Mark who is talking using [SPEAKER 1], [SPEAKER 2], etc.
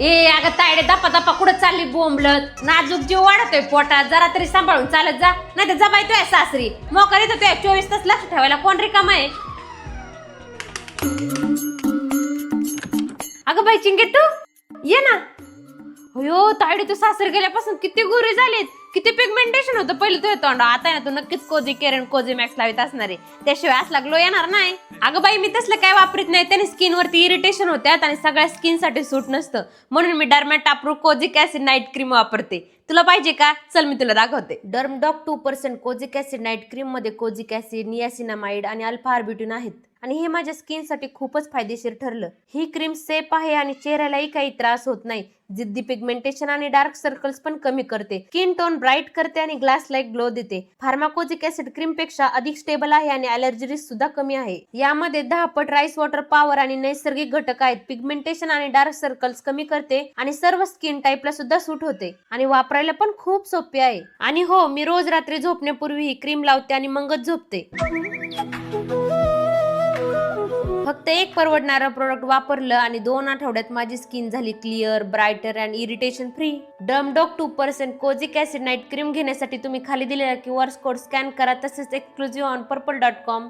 [SPEAKER 1] ए अगं तायडे दपा दपा कुठं चालली बोंबलत? नाजूक जीव वाढतोय पोटात जरा तरी सांभाळून चालत जा. नाही तर जबाय सासरी. मोकर येतो तुया चोवीस तास लक्ष ठेवायला कोण रिकाम आहे? अगं बाई चिंगे तू? ये ना. अयो तायडे तू सासरी गेल्यापासून किती गोरे झालेत? किती पिगमेंटेशन होतं पहिले तुझ्या तोंडा आता आहे ना तू नक्कीच कोजी केरन कोजी मॅक्स लावित असणार आहे. त्याशिवाय असला ग्लो येणार नाही. अगं बाई मी तसलं काय वापरत नाही. त्याने स्किन वरती इरिटेशन होत्यात आणि सगळ्या स्किनसाठी सूट नसतं. म्हणून मी dermat approve kojic acid night cream वापरते. तुला पाहिजे का? चल मी तुला दाखवते. Dermdoc two percent kojic acid night क्रीममध्ये kojic acid niacinamide आणि अल्फा आर्बिट्यून आहेत. आणि हे माझ्या स्किनसाठी खूपच फायदेशीर ठरलं. ही क्रीम सेफ आहे आणि चेहऱ्यालाही काही त्रास होत नाही. जिद्दी पिगमेंटेशन आणि डार्क सर्कल्स पण कमी करते. स्किन टोन ब्राईट करते आणि ग्लास लाईक ग्लो देते. फार्माकोजिक ऍसिड क्रीमपेक्षा अधिक स्टेबल आहे आणि अलर्जी रिस्क सुद्धा कमी आहे. यामध्ये दहा पट राईस वॉटर पॉवर आणि नैसर्गिक घटक आहेत. पिगमेंटेशन आणि डार्क सर्कल्स कमी करते आणि सर्व स्किन टाईपला सुद्धा सूट होते. आणि वापरायला पण खूप सोपे आहे. आणि हो मी रोज रात्री झोपण्यापूर्वी ही क्रीम लावते आणि मगच झोपते. हो. फक्त एक परवडणारं प्रोडक्ट वापरलं आणि दोन आठवड्यात माझी स्किन झाली clear brighter and irritation free Dermdoc two percent kojic acid night cream घेण्यासाठी तुम्ही खाली दिलेला क्यू आर कोड स्कॅन करा. तसेच exclusive on Purple dot com